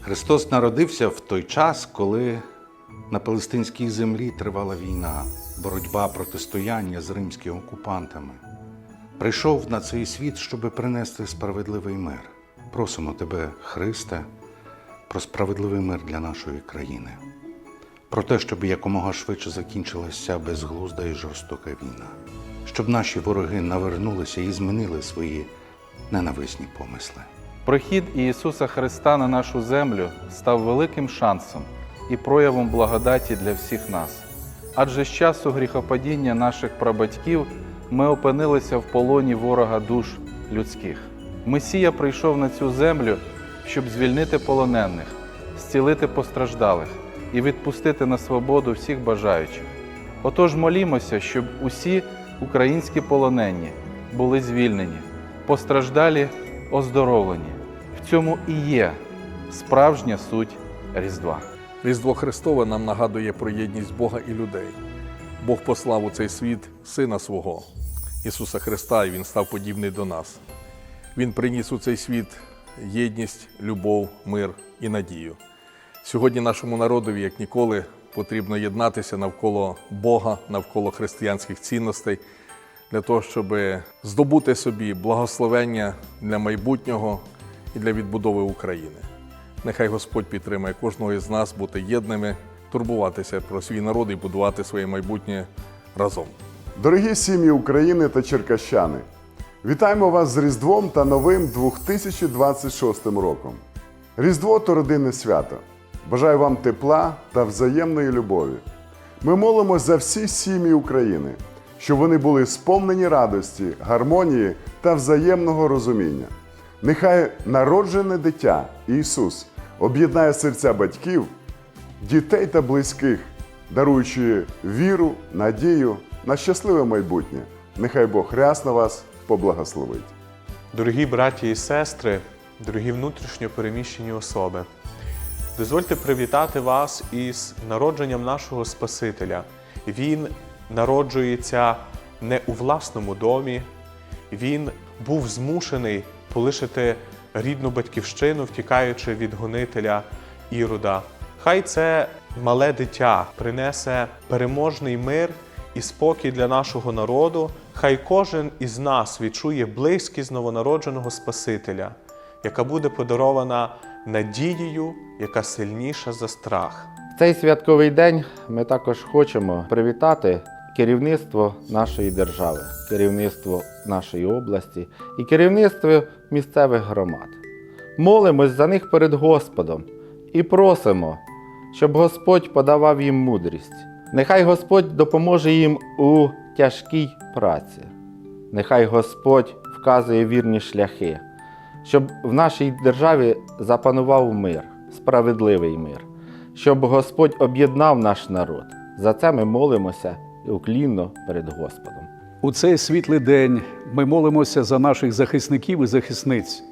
Христос народився в той час, коли на палестинській землі тривала війна, боротьба протистояння з римськими окупантами. Прийшов на цей світ, щоб принести справедливий мир. Просимо тебе, Христе, про справедливий мир для нашої країни, про те, щоб якомога швидше закінчилася безглузда і жорстока війна, щоб наші вороги навернулися і змінили свої ненависні помисли. Прихід Ісуса Христа на нашу землю став великим шансом і проявом благодаті для всіх нас. Адже з часу гріхопадіння наших прабатьків ми опинилися в полоні ворога душ людських. Месія прийшов на цю землю, щоб звільнити полонених, зцілити постраждалих і відпустити на свободу всіх бажаючих. Отож молімося, щоб усі українські полонені були звільнені, постраждалі оздоровлені. В цьому і є справжня суть Різдва. Різдво Христове нам нагадує про єдність Бога і людей. Бог послав у цей світ Сина свого, Ісуса Христа, і Він став подібний до нас. Він приніс у цей світ єдність, любов, мир і надію. Сьогодні нашому народові, як ніколи, потрібно єднатися навколо Бога, навколо християнських цінностей, для того, щоб здобути собі благословення для майбутнього і для відбудови України. Нехай Господь підтримає кожного із нас бути єдними, турбуватися про свій народ і будувати своє майбутнє разом. Дорогі сім'ї України та черкащани, вітаємо вас з Різдвом та новим 2026 роком. Різдво то родинне свято. Бажаю вам тепла та взаємної любові. Ми молимось за всі сім'ї України, щоб вони були сповнені радості, гармонії та взаємного розуміння. Нехай народжене дитя Ісус об'єднає серця батьків, дітей та близьких, даруючи віру, надію на щасливе майбутнє. Нехай Бог рясно вас поблагословить. Дорогі браті і сестри, дорогі внутрішньо переміщені особи, дозвольте привітати вас із народженням нашого Спасителя. Він народжується не у власному домі, він був змушений полишити рідну батьківщину, втікаючи від гонителя Ірода. Хай це мале дитя принесе переможний мир і спокій для нашого народу. Хай кожен із нас відчує близькість новонародженого Спасителя, яка буде подарована надією, яка сильніша за страх. В цей святковий день ми також хочемо привітати керівництво нашої держави, керівництво нашої області і керівництво місцевих громад. Молимось за них перед Господом і просимо, щоб Господь подавав їм мудрість. Нехай Господь допоможе їм у тяжкій праці. Нехай Господь вказує вірні шляхи, щоб в нашій державі запанував мир, справедливий мир, щоб Господь об'єднав наш народ. За це ми молимося уклінно перед Господом. У цей світлий день ми молимося за наших захисників і захисниць,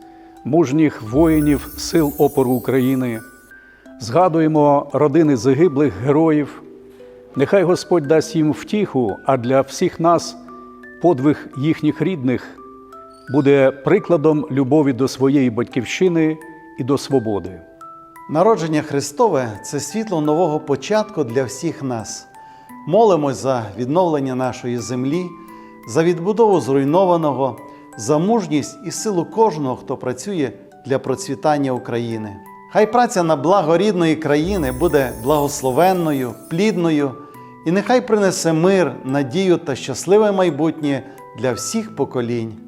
мужніх воїнів Сил опору України, згадуємо родини загиблих героїв. Нехай Господь дасть їм втіху, а для всіх нас подвиг їхніх рідних буде прикладом любові до своєї батьківщини і до свободи. Народження Христове це світло нового початку для всіх нас. Молимось за відновлення нашої землі, за відбудову зруйнованого, за мужність і силу кожного, хто працює для процвітання України. Хай праця на благо рідної країни буде благословенною, плідною, і нехай принесе мир, надію та щасливе майбутнє для всіх поколінь.